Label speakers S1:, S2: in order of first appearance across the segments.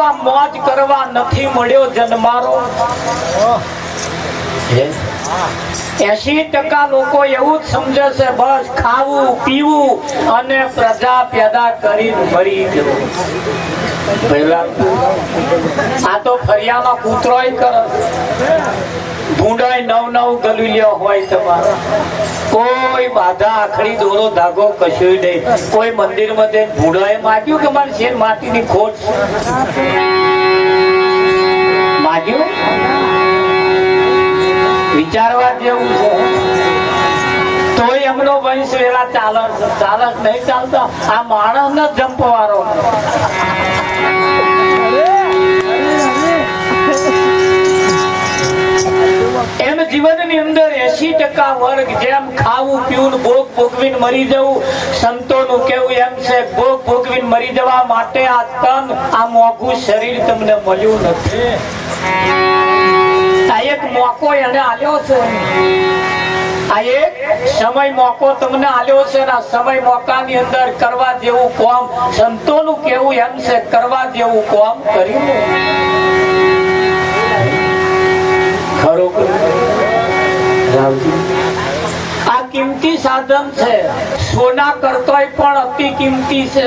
S1: પીવા મોજ કરવા નથી મળ્યો જન્મારો. એસી ટકા લોકો એવું જ સમજે છે, બસ ખાવું, પીવું અને પ્રજા પેદા કરી મરી જવું આ તો ફરિયાનો કૂતરો કરે ભૂંડાય નવ નવ ગલુલિયા હોય તમારા. કોઈ બાધા આખરી દોરો ધાગો કશું નહીં. કોઈ મંદિરમાં જઈને ભૂંડાએ માગ્યું કે મારે શેર માટીની ખોટ માગ્યું? વિચારવા જેવું છે. તોય એમનો વંશ વેલા ચાલક ચાલક નહીં ચાલતા. આ માણસ ને જંપવારો જીવનની અંદર એસી ટકા વર્ગ જેમ ખાવું, પીવું, ભોગ ભોગવીને મરી જવું, સંતોનું કેવું એમ છે, ભોગ ભોગવીને મરી જવા માટે આ તન, આ મોઘું શરીર તમને મળ્યું નથી. આ એક મોકો એને આલ્યો છે. આ એક સમય મોકો તમને આલ્યો છે ને સમય મોકાની અંદર કરવા જેવું કોમ, સંતોનું કેવું એમ છે, કરવા જેવું કોમ કર્યું. ખરું આ કિંમતી સાધન છે. સોના કરતોય પણ અતિ કિંમતી છે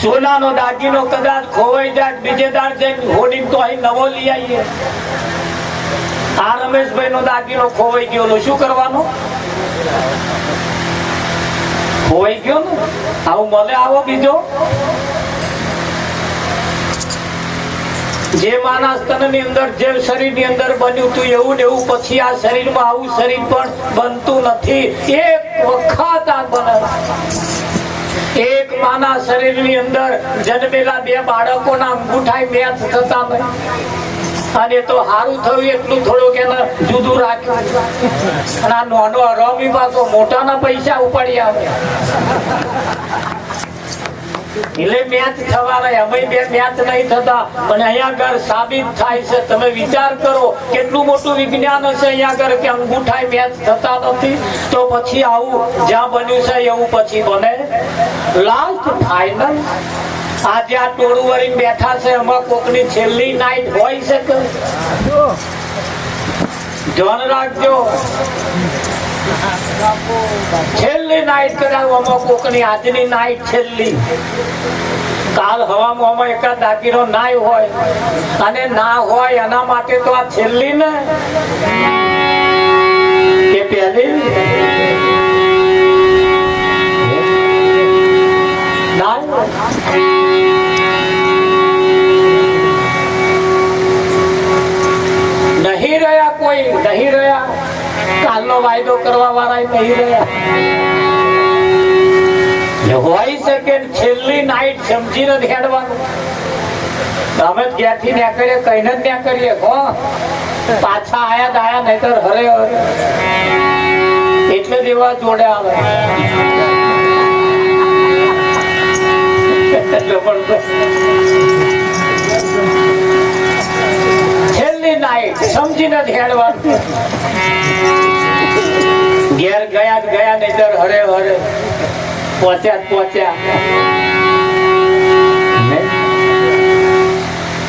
S1: સોનાનો દાગીનો કદાચ ખોવાઈ જાય, બીજે દાર જઈને હોડી તો અહીં નવો લઈ આવીએ. આ રમેશભાઈ નો દાગીનો ખોવાઈ ગયો શું કરવાનું? ખોવાઈ ગયો ને? આવું મળે આવો બીજો? જે માણસ તનની અંદર, જે શરીરની અંદર બન્યું તું એવું ને એવું પછી આ શરીરમાં આવું શરીર પણ બનતું નથી. એક વખત આ બને. એક માના શરીરની અંદર જન્મેલા બે બાળકોના અંગૂઠાઈ મેચ થતા અને તો સારું થયું, એટલું થોડુંક એને જુદું રાખ્યું. અને આ નાનો રમી પાછો મોટાના પૈસા ઉપાડી આવે. પછી આવું જ્યાં બન્યું છે, એવું પછી બને. લાસ્ટ ફાઇનલ આજે આ વળીને બેઠા છે. એમાં કોકની છેલ્લી નાઈટ હોય છે કે? ધ્યાન રાખજો. છેલ્લી નાઈટ કર્યા આમાં કોકની આજની નાઈટ છેલ્લી. કાલ હવામાં આમાં એકાદ દાગીનો નાય હોય, અને ના હોય, એના માટે તો આ છેલ્લી ને? કે પહેલી? નાય? નહીં રહ્યા કોઈ, નહીં રહ્યા. કાલનો વાયદો કરવા વાળા નહીં રહ્યા. હોય શકે છેલ્લી નાઈટ સમજીને હેડવાનું અમે જ ઘેરથી નીકળીએ, કહીને જ કરીએ હો. પાછા આયા દાયા નહીતર હરે હરે. એટલે દેવા જોડે આવે. જબરદસ્ત. જ હેડવાનું ઘેર ગયા ગયા ને દર હરે હરે પહોંચ્યા પહોંચ્યા.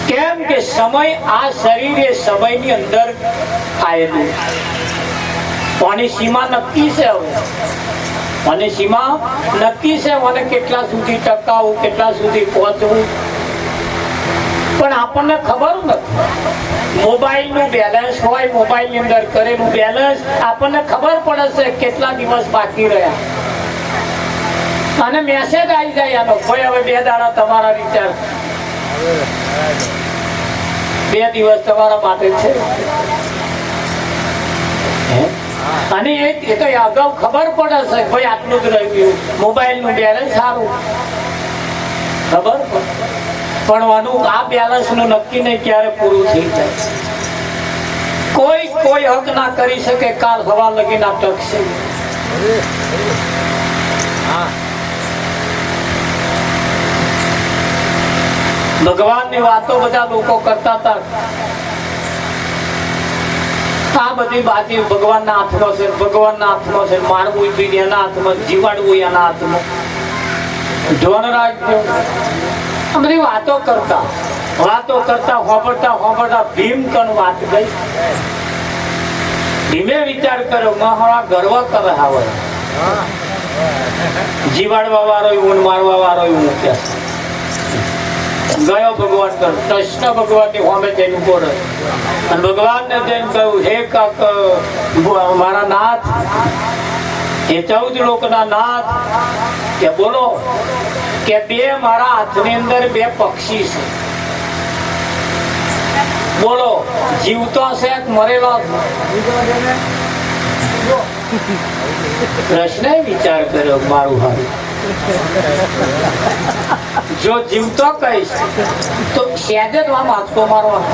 S1: કેમ કે સમય આ શરીર એ સમયની અંદર આવેલું કોની સીમા નક્કી છે અને સીમા નક્કી છે, મને કેટલા સુધી ટકાવું, કેટલા સુધી પહોંચવું. પણ આપણને ખબર નથી. મોબાઈલનું બેલેન્સ હોય મોબાઈલની અંદર કરેલું બેલેન્સ આપણને ખબર પડે છે કેટલા દિવસ બાકી રહ્યા. અને મેસેજ આવી જાય આનો. ભાઈ હવે બે દાડા તમારા રિચાર્જ બે દિવસ તમારા માટે છે. અને એ તો અગાઉ ખબર પડે છે ભાઈ આટલું જ રહી ગયું મોબાઈલનું બેલેન્સ સારું. ખબર પડે. પણ આનું આ બેલેન્સનું નક્કી નહીં ક્યારે પૂરું થઈ જાય. કોઈ કોઈ હક ના કરી શકે, કાલ હવા લગી ના ટકશે ભગવાનની વાતો બધા લોકો કરતા હતા. આ બધી બાજી ભગવાનના હાથમાં છે, ભગવાનના હાથમાં છે મારવું એના હાથમાં, જીવાડવું એના હાથમાં. આ બધી વાતો કરતા. વાતો કરતા, હોંભળતા હોંભળતા ભીમ કણ વાત ગઈ ભીમે વિચાર કર્યો મહારા ગર્વ કરે આવે. જીવાડવા વાળો ઊન મારવા વાળો ઊન કે. ગયો ભગવાન કૃષ્ણ ભગવાનની હોમે જઈને ઊભો અને ભગવાન ને જઈને કહ્યું, હે કાક મારા નાથ. એ ચૌદ લોકના નાથ કે બોલો કે બે મારા હાથની અંદર બે પક્ષી છે. બોલો, જીવતો કે મરેલો પ્રશ્ન વિચાર કર્યો મારું હાલ જો જીવતો કહીશ, તો સેજ જ આમ હાથકો મારવાનો.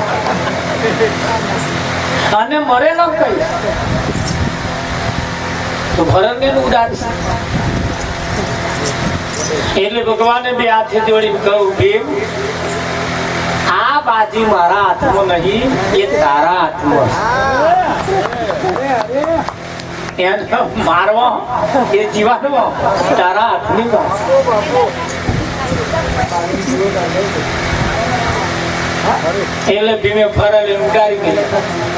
S1: અને મરેલો કહીશ, તો ભરણને ઉડાડશે એટલે ભગવાને બે હાથે જોડી કહું ભીમ, આ બાજી મારા હાથમાં નહીં, એ તારા હાથમાં મારવા, એ જીવાનો તારા હાથની એટલે ભીમે ફરેલી ગઈ. કોઈ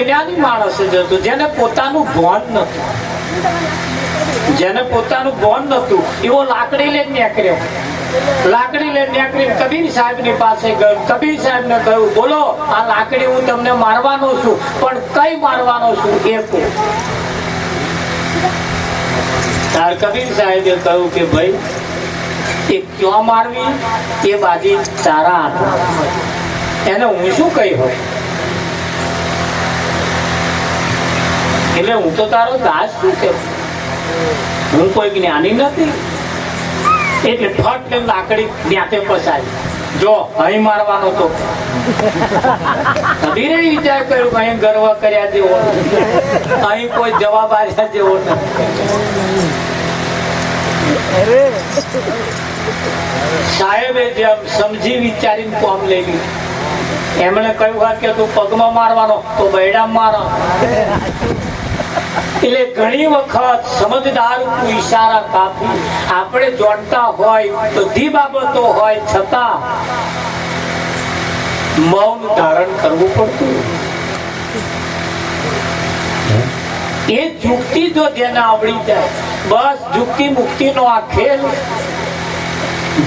S1: અજ્ઞાની માણસ જ હતો, જેને પોતાનું ભોન નતું જેને પોતાનું ભોન નતું એવો લાકડી લઈને નીકળ્યો. લાકડી લઈને નીકળી કબીર સાહેબની પાસે ગયો. કબીર સાહેબ ને કહ્યું, બોલો, આ લાકડી હું તમને મારવાનો છું, પણ કઈ મારવાનો છું એ કહું. કબીર સાહેબે કહ્યું કે, ભાઈ, એ ક્યાં મારવી? એ બાજી તારા હાથમાં. એને હું શું કહી હોય એટલે હું તો તારો દાસ છું કે હું કોઈ જ્ઞાની નથી. એટલે ફટ ને લાકડી ત્યાં પસારી જો, અહીં મારવાનો તો. કબીરે વિચાર કર્યો અહીં ગર્વ કર્યા જેવો અહીં કોઈ જવાબ આવ્યા જેવો નથી. સાહેબે જેમ સમજી વિચારીને કોમ લઈ એમણે કહ્યું કે તું પગમાં મારવાનો, તો બૈડા મારો. એટલે ઘણી વખત સમજદાર ઈશારા કાપી આપણે જોડતા હોય બધી બાબતો હોય છતાં મૌન ધારણ કરવું પડતું. એ જુક્તિ જો જેને આવડી જાય, બસ જુક્તિ મુક્તિ નો આ ખેલ.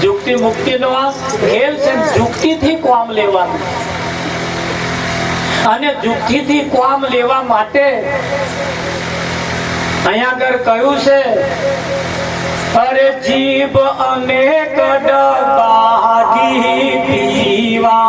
S1: જુક્તિ મુક્તિ નો આ ખેલ છે જુક્તિ થી કોમ લેવાનું. અને દુઃખી થી કોમ લેવા માટે અહીંયા આગળ કહ્યું છે, અરે જીભ અનેક ડબાની પીવાની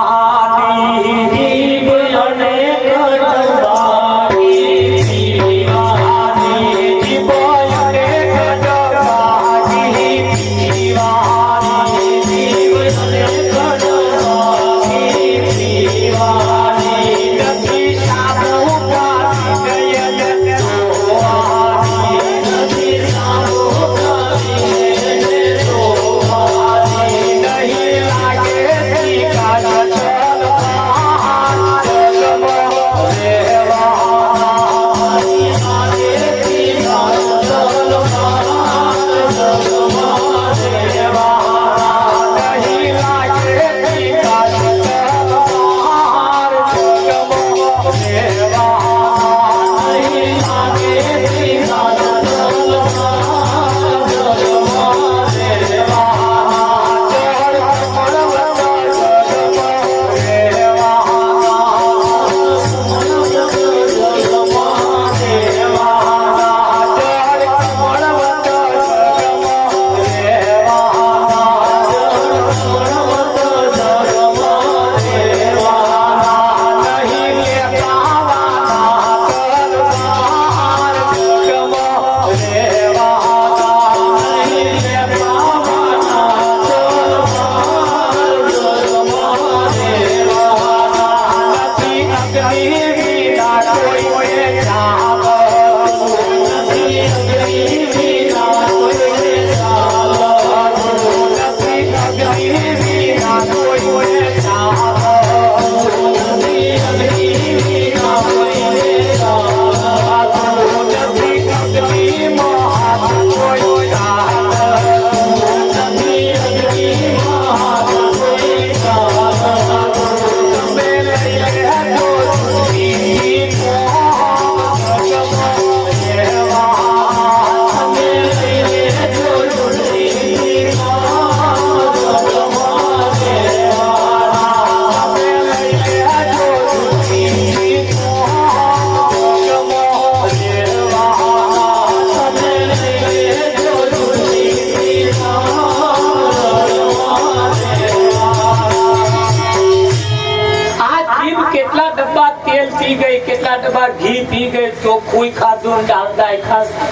S1: ઘી પી ગઈ ચોખ્ખું ખાધું ને ડાલડાય ખાધું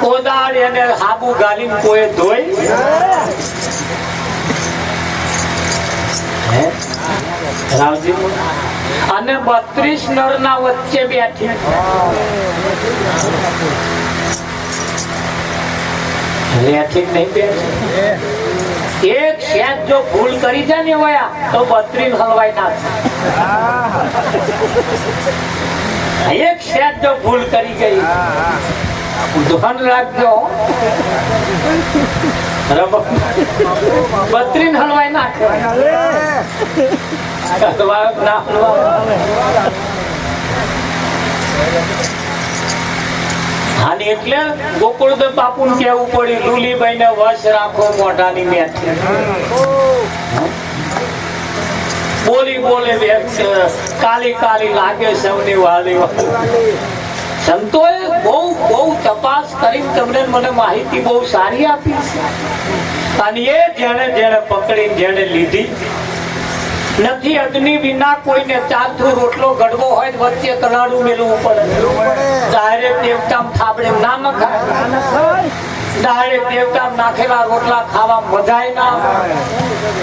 S1: કોદાળ હાબુ ગાલીને કોઈ ધોઈ? અને બત્રીસ નર ના વચ્ચે બેઠી. એક શેત જો ભૂલ કરી જાય ને વયા, તો બત્રીસ હલવાઈ ના થાય. એક શેર જો ભૂલ કરી ગઈ. ધ્યાન રાખજો. બત્રીન હલવાઈ નાખે હલવાય ના હલવાય અને એટલે ગોકુળદેવ બાપુ કેવું પડ્યું લુલીબાઈ ને વશ રાખો મોઢાની મેથી બોલી બોલે કાલી કાલી લાગે સૌની વાલી. સંતોએ બહુ બહુ તપાસ કરી તમને મને માહિતી બહુ સારી આપી છે. અને એ જેણે જેણે પકડી જેણે લીધી. નથી અગ્નિ વિના કોઈને ચાથું રોટલો ગડવો હોય વચ્ચે તલાડું મેળવું પડે. ડાયરેક્ટ દેવતા થાબડે ના નખાય ડાયરેક્ટ દેવતા નાખેલા રોટલા ખાવા મજાય ના.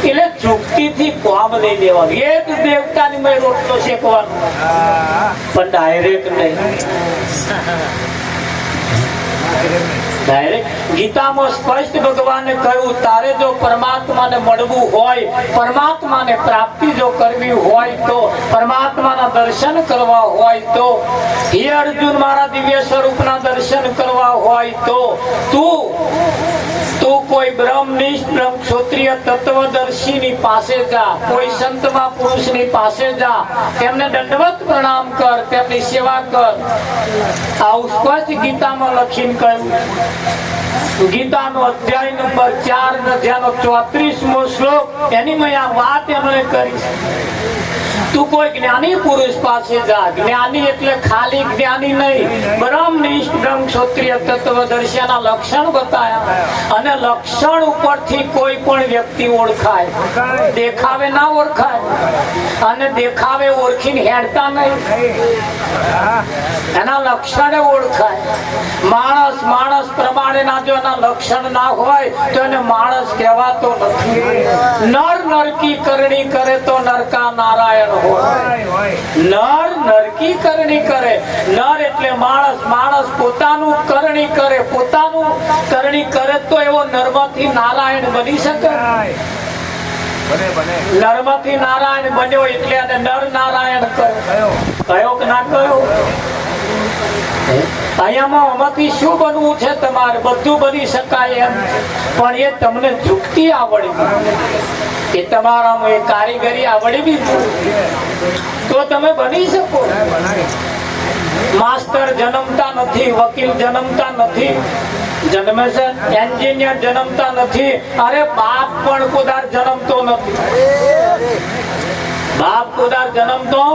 S1: એટલે એટલે ચૂકતીથી કોમ લઈ દેવાનું એક દેવતાની મેં રોટલો શેકવાનો. પણ ડાયરેક્ટ નહીં. કહ્યું, તારે જો પરમાત્માને મળવું હોય, પરમાત્માને પ્રાપ્તિ જો કરવી હોય તો, પરમાત્માના દર્શન કરવા હોય તો, હે અર્જુન મારા દિવ્ય સ્વરૂપના દર્શન કરવા હોય તો, તું તું કોઈ બ્રહ્મનિષ્ઠ બ્રહ્મ તત્વદર્શીની પાસે જા. કોઈ સંતમાં, પુરુષની પાસે જા. તેમને દંડવત પ્રણામ કર, તેમની સેવા કર. આવું સ્પષ્ટ ગીતામાં લખીને કહ્યું. ગીતાનો અધ્યાય નંબર ચાર જેનો ચોત્રીસમો શ્લોક. એની મેં આ વાત એમણે કરી. દેખાવે ના ઓળખાય. અને દેખાવે ઓળખીને હેડતા નહીં. એના લક્ષણે ઓળખાય. માણસ માણસ પ્રમાણેના જો એના લક્ષણ ના હોય, તો એને માણસ કહેવાતો નથી. નર નરકી કરણી કરે તો નરકા નારાયણ હોય. નર નરકી કરણી કરે. નર એટલે માણસ. માણસ પોતાનું કરણી કરે. પોતાનું કરણી કરે તો એવો નર્મથી નારાયણ બની શકે? નર્મથી નારાયણ બન્યો એટલે નર નારાયણ કયો કયો? કે ના કયો? અહીંયામાં આમાંથી શું બનવું છે તમારે બધું બની શકાય એમ. પણ એ તમને ઝૂકતી આવડવી. એ તમારામાં એ કારીગરી આવડવી. તો તમે બની શકો. માસ્ટર જન્મતા નથી, વકીલ જન્મતા નથી જન્મે છે એન્જિનિયર જન્મતા નથી. અરે બાપ પણ કુદાર જન્મતો નથી. બાપ કુદાર જન્મતો?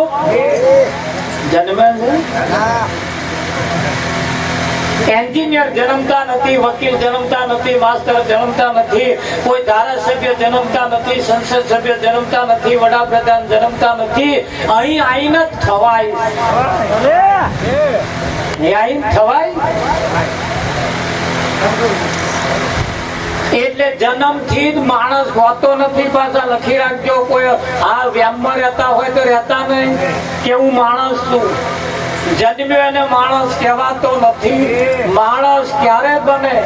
S1: જન્મે છે એન્જિનિયર જન્મતા નથી, વકીલ જન્મતા નથી, માસ્ટર જન્મતા નથી, કોઈ ધારાસભ્ય જન્મતા નથી, સંસદ સભ્ય જન્મતા નથી, વડાપ્રધાન જન્મતા નથી. અહીં આઈને જ થવાય અહીં થવાય એટલે જન્મથી જ માણસ હોતો નથી પાછા. લખી રાખજો, કોઈ આ વ્યામમાં રહેતા હોય તો રહેતા નહીં. કેવું માણસ છું? જન્મ્યો માણસ કહેવાતો નથી. માણસ ક્યારે બને?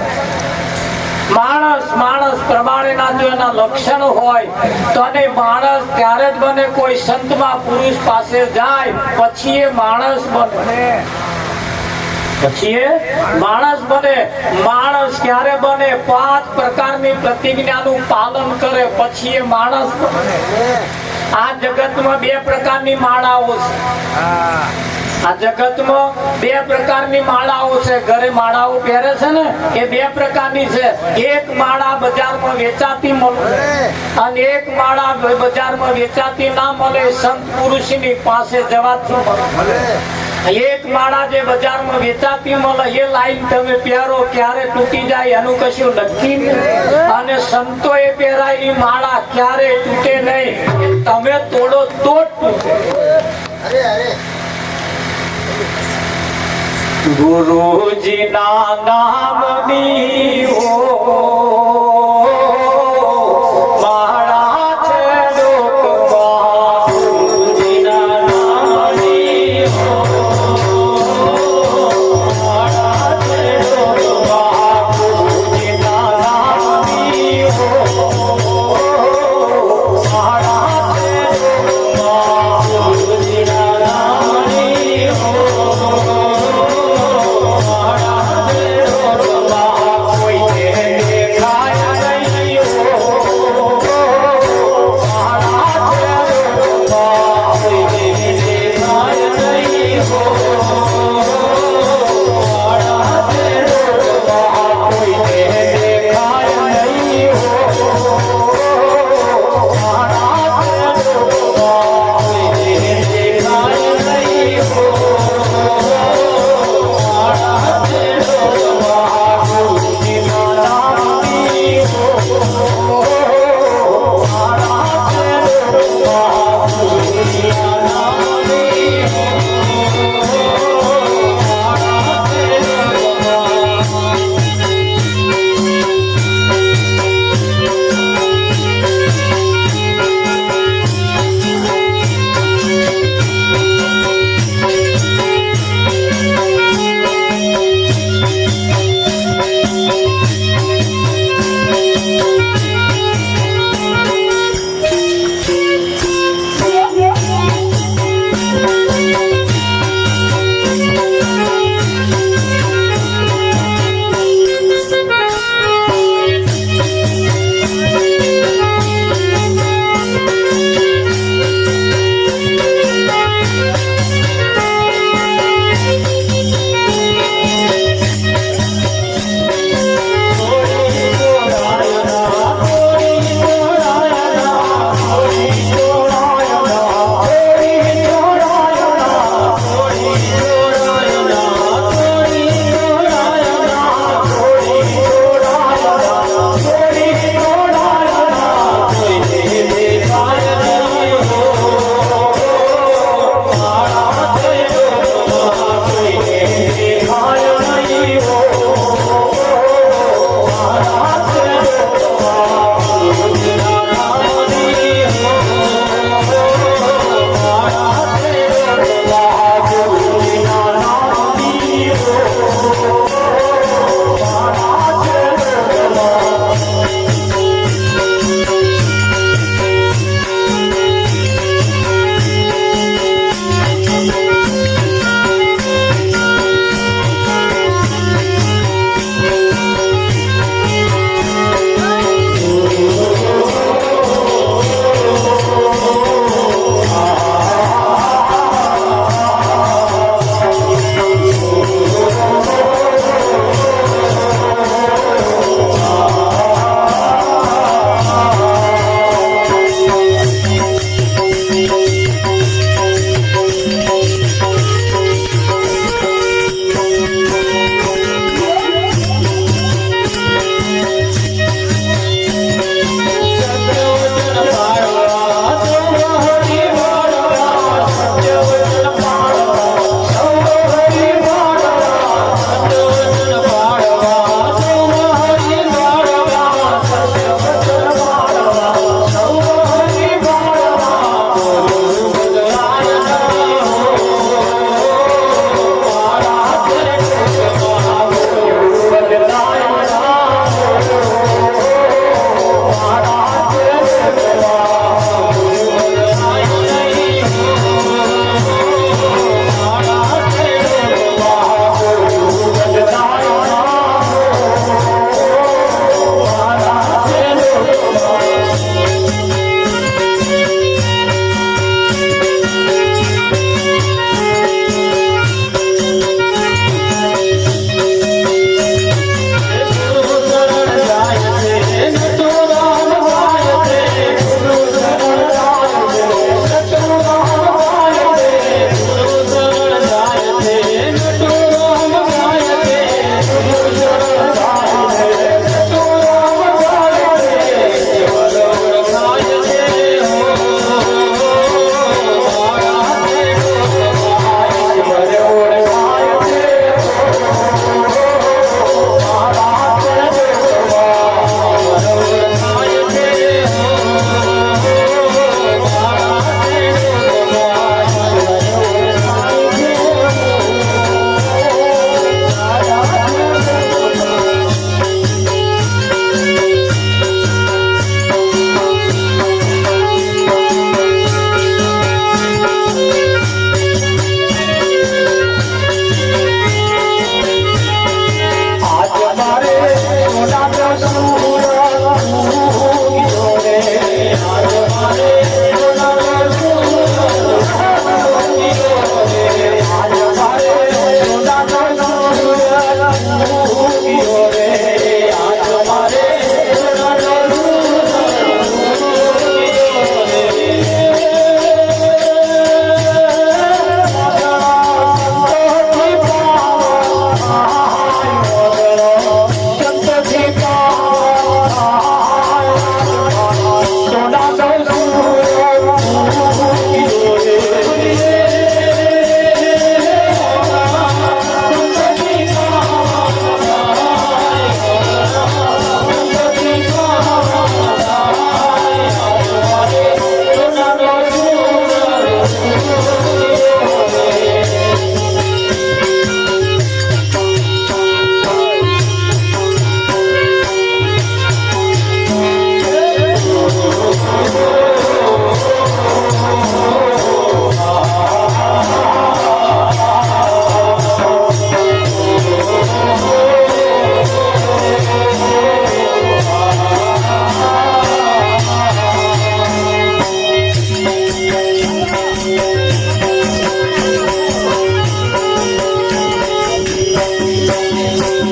S1: માણસ માણસ પ્રમાણેના જો એના લક્ષણ હોય, તો અને માણસ ત્યારે જ બને કોઈ સંતમાં પુરુષ પાસે જાય, પછી એ માણસ બને. પછી માણસ બને, માણસ ક્યારે બને? પાંચ પ્રકારની પ્રતિજ્ઞાનું પાલન કરે, પછી બે પ્રકારની માળાઓ છે. બે પ્રકારની માળાઓ છે. ઘરે માળાઓ પહેરે છે ને, એ બે પ્રકારની છે. એક માળા બજારમાં વેચાતી મળે અને એક માળા બજારમાં વેચાતી ના મળે સંત પુરુષની પાસે જવાથી મળે એક માળા જે બજારમાં વેચાતી મળે, એ લાઈન તમે પહેરો, ક્યારે તૂટી જાય એનું કશું નક્કી અને સંતો એ પહેરાયેલી માળા ક્યારે તૂટે નહીં તમે તોડો તો જ તૂટે. ગુરુજીના નામની હો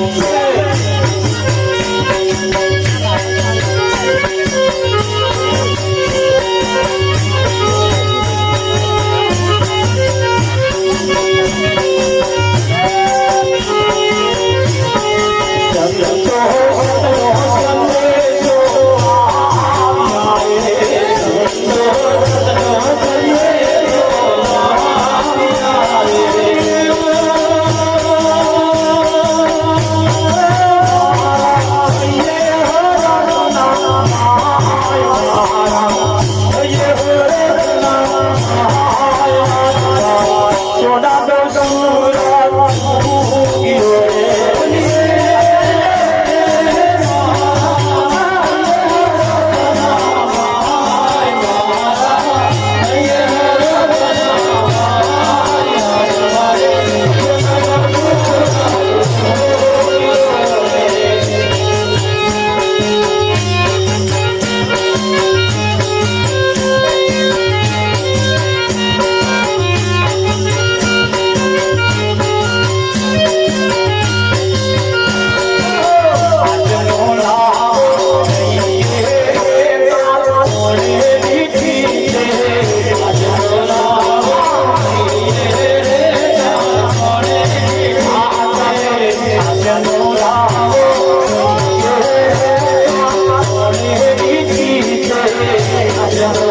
S1: Whoa.